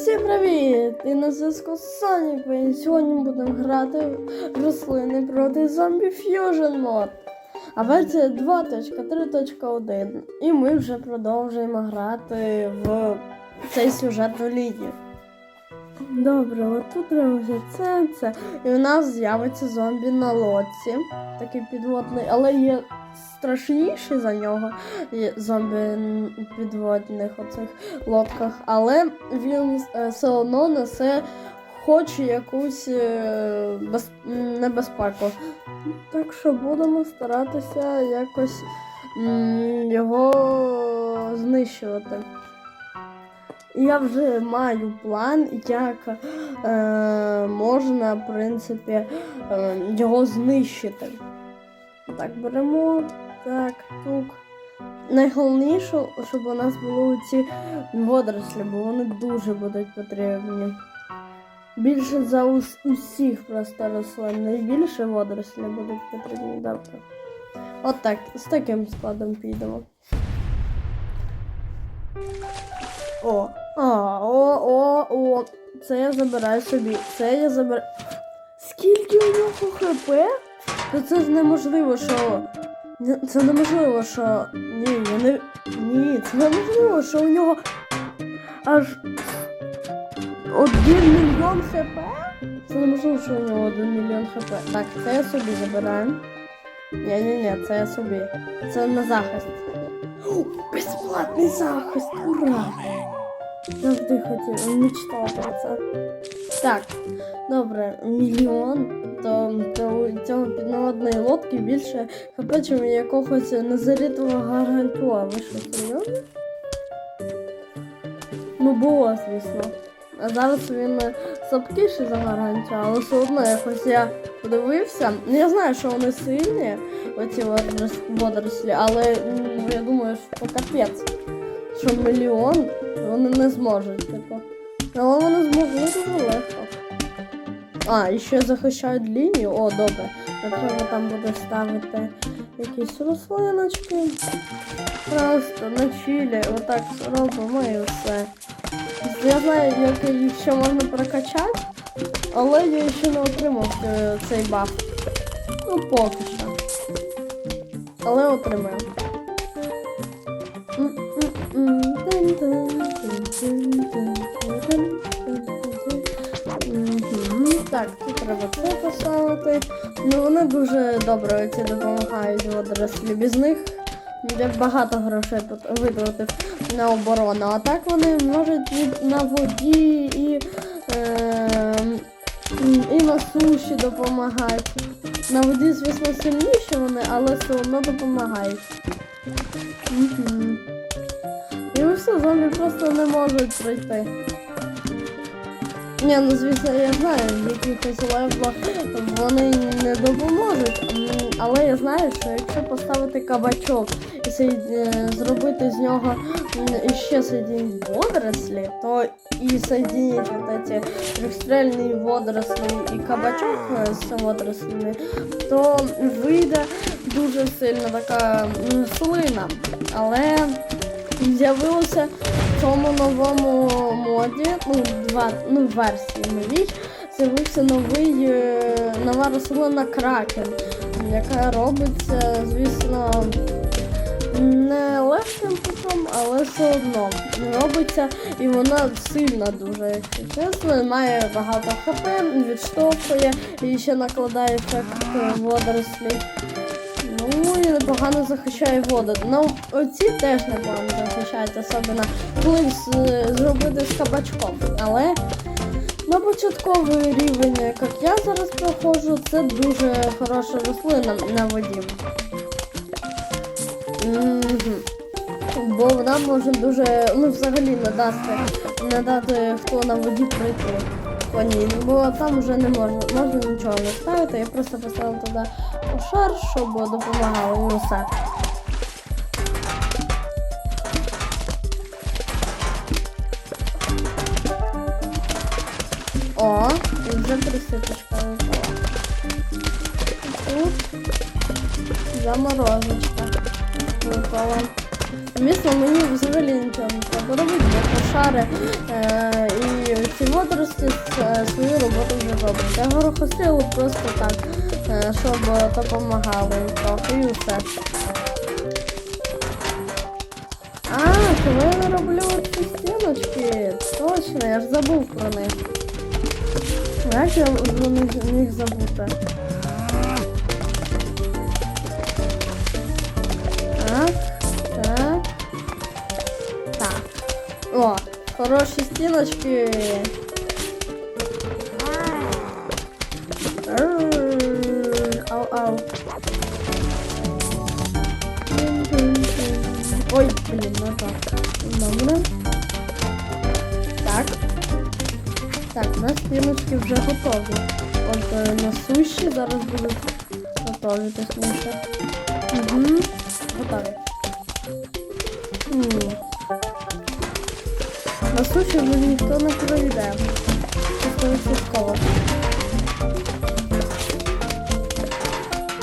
Усім привіт! І на зв'язку з Соніком. І Сьогодні будемо грати в рослини проти зомбі Fusion мод. А версія 2.3.1. І ми вже продовжуємо грати в цей сюжет сюжетну лінію. Добре, от тут треба це, це. І у нас з'явиться зомбі на лодці. Такий підводний, але є страшніший за нього. Є зомбі підводних оцих лодках, але він е, все одно несе хоч якусь е, без... небезпеку. Так що будемо старатися якось його знищувати. Я вже маю план, як е, можна, в принципі, е, його знищити. Так, беремо. Так, тук. Найголовніше, щоб у нас були ці водорослі, бо вони дуже будуть потрібні. Більше за ус- усіх просто рослин. Найбільше водорослі будуть потрібні. Добре. От так, з таким складом підемо. О, а, о, о, о. Це я забираю собі. Це я забираю. Скільки у нього хп? То це неможливо, що. Це неможливо, що. Ні, я не. Ні, це неможливо, що у нього аж один мільйон хп? Це неможливо, що у нього один мільйон хп. Так, це я собі забираю. Ні-ні-ні, це я собі. Це на захист. О, безплатний захист! Ура! Завжди хотів, мечтав про це. Так, добре, мільйон, то, то у цього піднаводної лодки більше хп, у якогось незарітого гаргантуа. Ви що, серйозно? Ну було, звісно. А зараз він е, слабкіший за гаргантуа, але все одно якось я подивився. Ну, Я знаю, що вони сильні, оці водорос- водорослі, але я думаю, що капець. Що мільйон вони не зможуть, типу. Але вони змогли дуже легко. А, і ще захищають лінію. О, добре. Треба там буде ставити якісь рослиночки. Просто на чилі, отак робимо і все. Я знаю, як їх ще можна прокачати, але я ще не отримав е, цей баф. Ну, поки що. Але отримаю. Так, тут треба це поставити. Ну вони дуже добре ці допомагають водорослі. Без них я багато грошей витратив на оборону. А так вони можуть і на воді, і, е, і на суші допомагають. На воді, звісно, сильніші вони, але все одно допомагають. Мгм. І все, зомбі просто не можуть пройти. Ні, ну звісно, я знаю, в якихось левлах вони не допоможуть, але я знаю, що якщо поставити кабачок і е, зробити з нього ще соєдинити водорослі, то і соєдинити вот ці трьохстрельні водорослі і кабачок е, з водорослями, то вийде дуже сильна така слина. Але з'явилося цьому новому моді, ну, два, ну, версії новій, з'явився новий, е, нова рослина кракен, яка робиться, звісно, не легким путем, але все одно робиться, і вона сильна дуже, якщо чесно, має багато хп, відштовхує і ще накладає ефект е, непогано захищає воду. Ну, оці теж непогано захищають, особливо коли зробити з кабачком. Але на початковий рівень, як я зараз проходжу, це дуже хороша рослина на воді. Бо вона може дуже, ну взагалі надати, надати хто на воді пройти по ній. Бо там вже не можна, можна нічого не ставити. Я просто поставила туди шар, щоб допомагало і все. О, і вже присипочка випала. Тут заморозочка випала. Звісно, мені взагалі нічого не треба робити, бо шари е, і ці водорості е, свою роботу вже роблять. А горохострілу просто так, е, щоб допомагали трохи і все. А, коли я роблю ці стіночки, точно, я ж забув про них. Як я про них забути? Так, так. Так. О, хороші стіночки. Ау, ау. Ой, блін, назад. Добре. Так. Так, у нас стіночки вже готові. От е, на суші зараз будуть готові, точніше. Угу. Готові. На суші ніхто не проведе. Просто відсотково.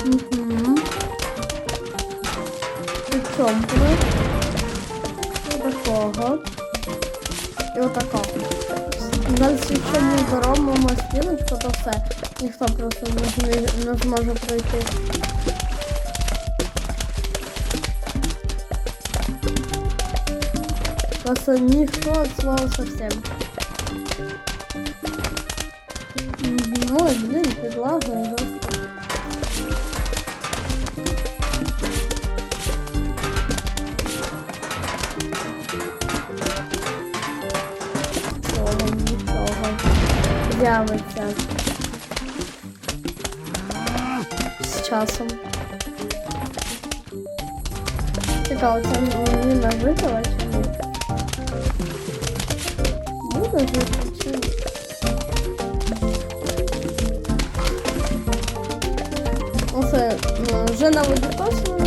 Угу. Підчомпили. Отакого. І отакого. Зараз якщо ми доробимо стіночку, то все. Ніхто просто не зможе пройти. Просто ніхто от слова совсем. Мгм. Ой, блін, підлагою жорстко. Нічого, нічого. З'явиться. З часом. Цікаво, це мені нажитила Чи ні? Буде жити чи ні? Оце ну, вже на воді точно не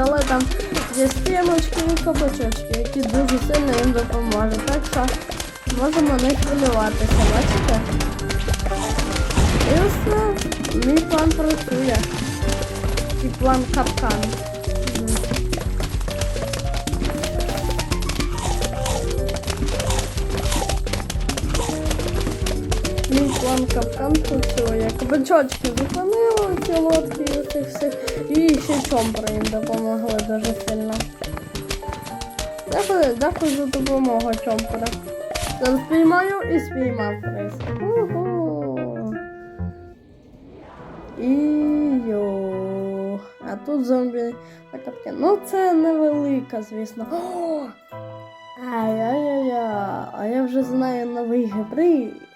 але там є стіночки і кабачочки, які дуже сильно їм допоможуть. Так що можемо не хвилюватися, бачите? І все, мій план працює. І план капкан. Мій план капкан працює. Кабачочки зупинили ці лодки і цих всіх. І ще чомпри їм допомогли дуже сильно. Дякую, дякую за допомогу чомпера. Зараз спіймаю і спіймав приз. Уху. І йо. А тут зомбі на катки. Ну це невелика, звісно. Ай-яй-яй, а я вже знаю новий гибрид.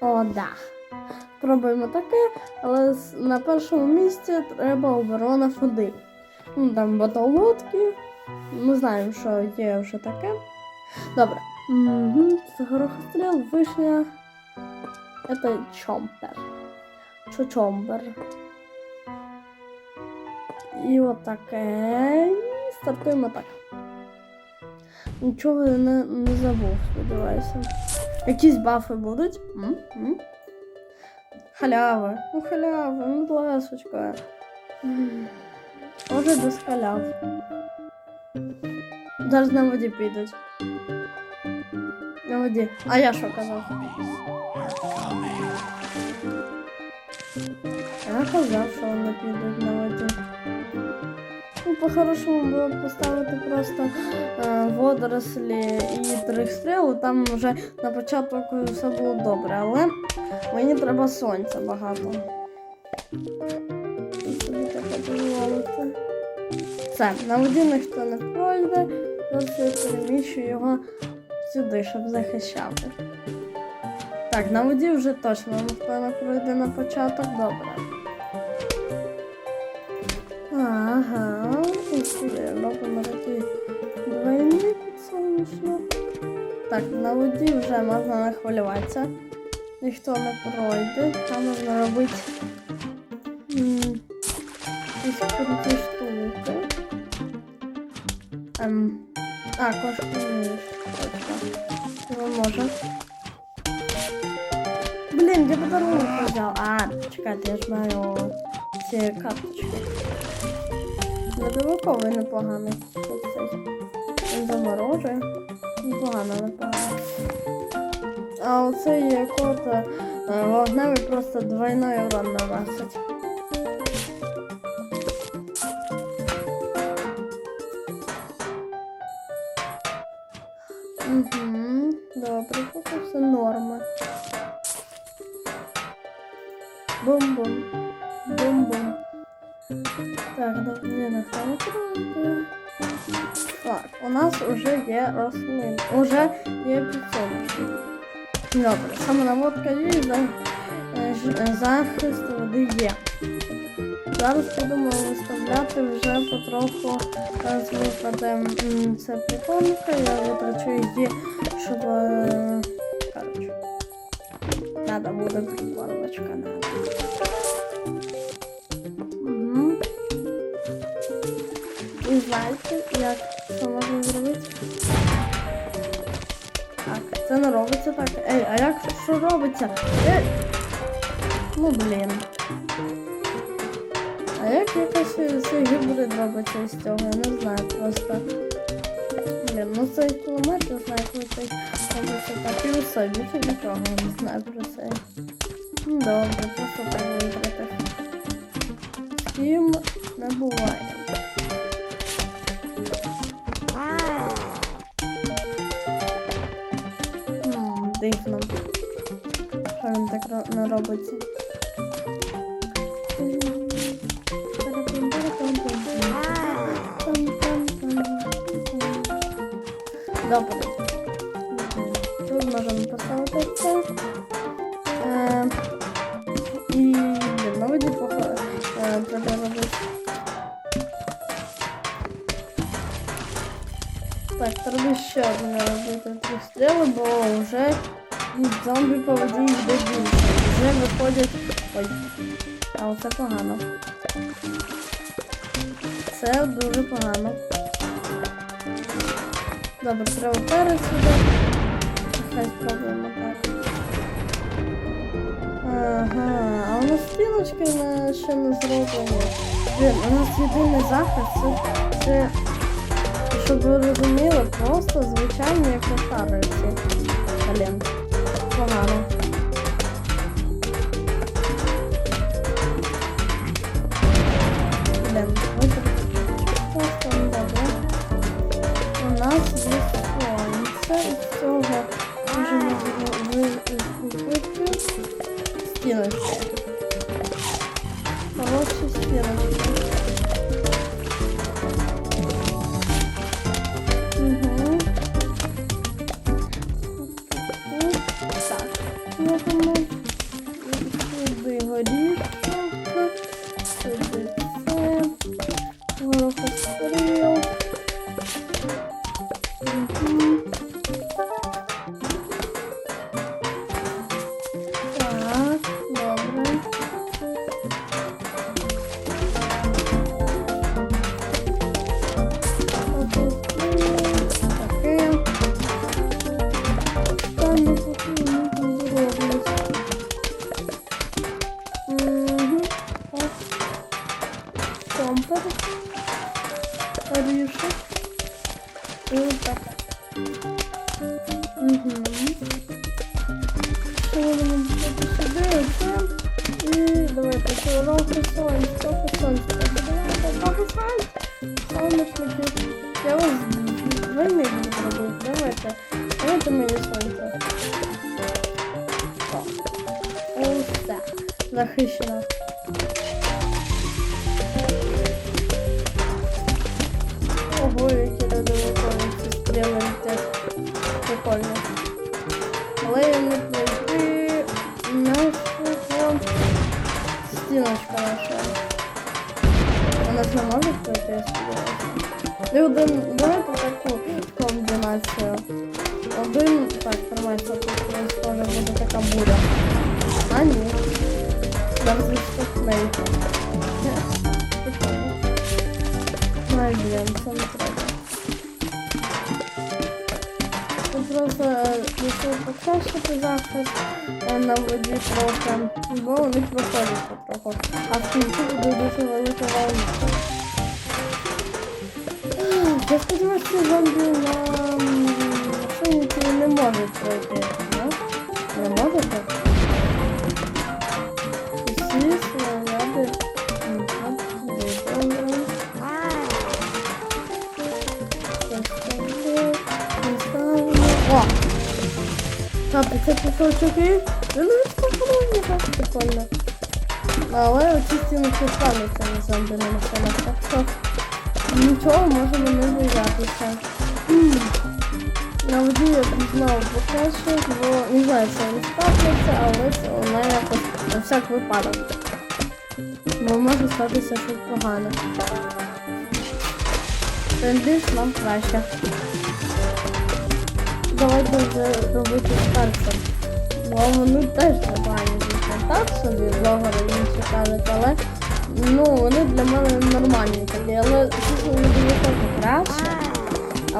О, да. Пробуємо таке, але на першому місці треба оборона води. Ну, там батолодки. Ми знаємо, що є вже таке. Добре. Угу. Це горохостріл, вишня. Это чомпер. Чучомбер. І отаке. Стартуємо так. Нічого не, не забув, сподіваюся. Якісь бафи будуть? М? М? Халяви. Ну халяви, ну будь ласочка. М. Може без халяв. Зараз на воді підуть. На воді. А я що казав? Я казав, що вони підуть на воді. По-хорошому було поставити просто е, водорослі і трихстріл, там вже на початку все було добре, але мені треба сонця багато. Все, на воді ніхто не пройде, зараз я переміщу його сюди, щоб захищати. Так, на воді вже точно ніхто не пройде на початок, добре. Ага, і сюди робимо такий двойник сонячно. Так, на воді вже можна не хвилюватися. ніхто не пройде. Там можна робити м, якісь круті штуки. Ем, а, кошку вмієш. Точно. Його може. Блін, я подарунок взяв. А, чекайте, я ж маю ці карточки. Ледовиковий непоганий. Оцей. Він заморожує. Непогано, непогано. А оцей є кот е, вогневий просто двойной урон наносить. Уже є рослин. Уже є підсолнечник. Добре, саме наводка є і за, е, ж- е, захист води є. Зараз будемо виставляти вже потроху зараз випаде м, ця прикормка, я витрачу її, щоб. е, Коротше. Надо буде прикормочка, надо. Угу. І знаєте, це не робиться так. Ей, а як що робиться? Ей! Ну блін. А як якось цей гібрид робиться з цього? Я не знаю просто. Блін, ну цей кілометр, не знаю, коли цей робиться так і усе, більше нічого не знаю про це. Ну добре, просто так вибрати. З ким не буває. М, Дивно. Що він так робиться? Зомбі по воді йде більше. Вже виходять. Ой. А оце погано. Це дуже погано. Добре, треба перед сюди. Хай спробуємо так. Ага, а у нас стіночки на- ще не зроблені. Блін, у нас єдиний захист це, це щоб ви розуміли, просто звичайні кошари ці. Блін, погано. Блін, ви так просто не добре. У нас є сонце, і цього можемо викупити стіночки. Давайте мені сонце. О. Ось так. Захищено. Ого, які додаткові стріли летять. Прикольно. Але я не пройти нашого стіночка наша. Вона ж не може пройти, я сподіваюся. І комбінацію. Один, так, тримайся, тут у нас теж буде така буря. А, ні. Зараз відштовхнею. Ай, блін, це не треба. Тут просто е, якщо покращити захист е, на воді трохи, бо вони проходять потроху. А в кінці буде дуже велика волна. Я сподіваюся, що зомбі на м, не можуть пройти, не? Не можуть? так? Снаряди м, добре. О! Так, це кусочок і він відштовхнув так прикольно. Але оці стінки стануться на зомбі на машинах, так що нічого можемо не боятися. На воді я знову покращу, бо не знаю, що не ставиться, але це вона якось на всяк випадок. Бо може статися щось погане. Тим нам краще. Давайте вже робити з. Бо вони теж непогані звісно. Так собі блогери інші кажуть, але ну вони для мене нормальні такі. Але звісно, вони дуже краще.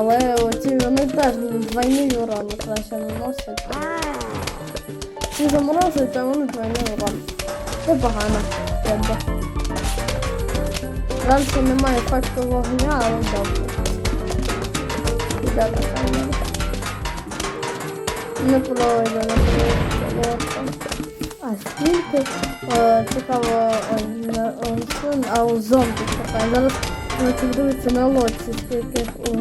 Але оці вони теж двойний урон краще наносять. Ці заморозують, а вони двойний урон. Непогано. якби. Раніше немає ефекту вогня, але добре. Іде така. Не пройде, не пройде. А скільки е, цікаво ой, не а у зомбі хп. Зараз дивиться на лодці, скільки у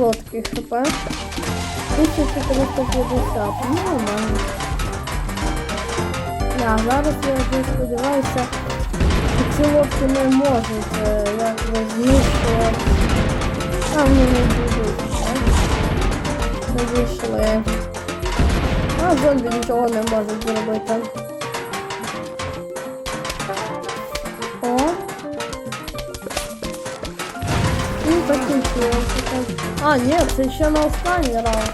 лодки хп. 1450. Ну, нормально. А зараз я вже сподіваюся, що ці лодки не можуть якби знищувати. А вони не будуть. так? Не вийшли. А зомбі нічого не можуть зробити. О. І закінчилося. А, ні, це ще на останній раунд.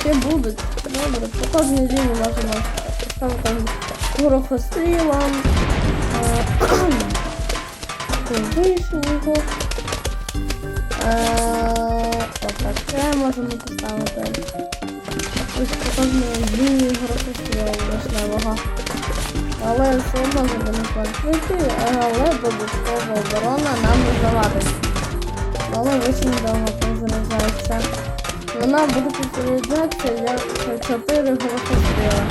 Ще будуть. Добре, по кожній лінії можемо поставити там порохосила, вишеньку. Отаке можемо поставити. Ось по кожній лінії горохосила вишневого. Але все одно будемо пройти, але додаткова оборона нам не завадить. Але вишень довго перезаряджається. Вона буде перезаряджатися як 4 горохостріли.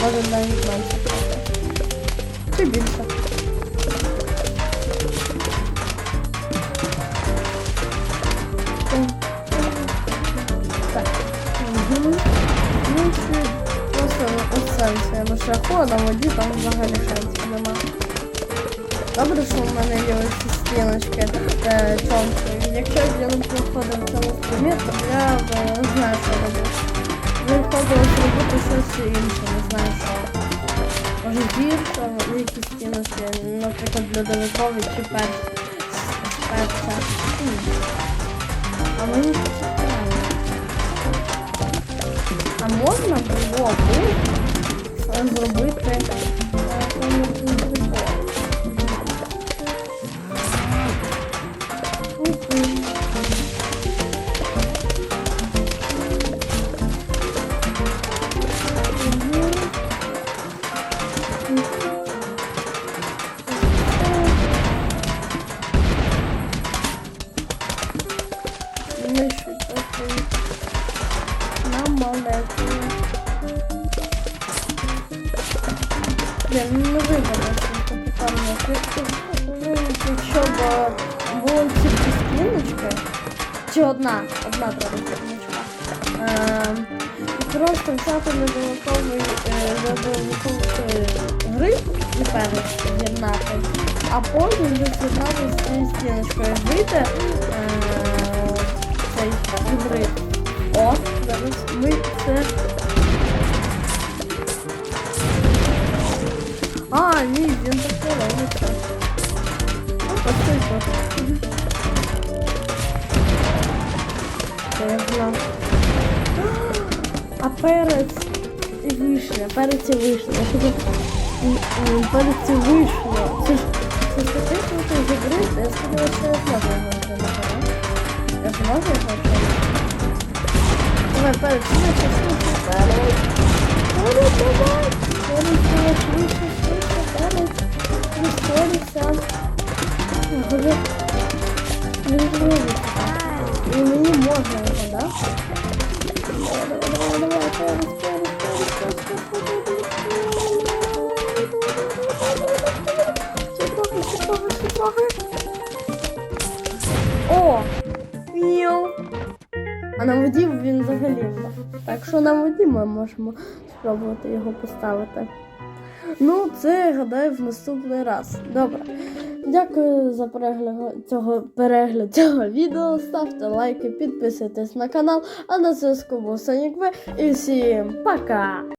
Може навіть менше. Чи більше. Так. Угу. Ну, просто сенсі. На шляху, на воді там взагалі шансів. Добре, що в мене є ось стіночки е, чомки. Якщо я не проходив цьому стрімі, то я не знаю, що робити. Виходилось робити щось інше, не знаю що. Може гірше, якісь стіночки, наприклад, льодовикові чи перці. Перця. М. А мені. А можна було б е, зробити одна, одна треба Е, просто взяти недолуковий недолуковий гриб і з'єднати, а потім з'єднати з цією стіночкою. Вийде е, цей гриб. О, зараз ми це. Перець. і вишня, перець і вишня. Перець і вишня. Це ж це ж такий крутий гібрид, я сподіваюся, що я зможу його да? Я ж можу його отримати? Давай, перець, швидше, перець. Перець, давай. Перець, давай, швидше, швидше, перець. Прискорися. Вже не зробиться. І мені можна його, да? А на воді він взагалі. Так що на воді ми можемо спробувати його поставити. Ну, це гадаю в наступний раз. Добре. Дякую за перегляд цього перегляд цього відео. Ставте лайки, підписуйтесь на канал. А на зв'язку був Сонік В. І всім пока!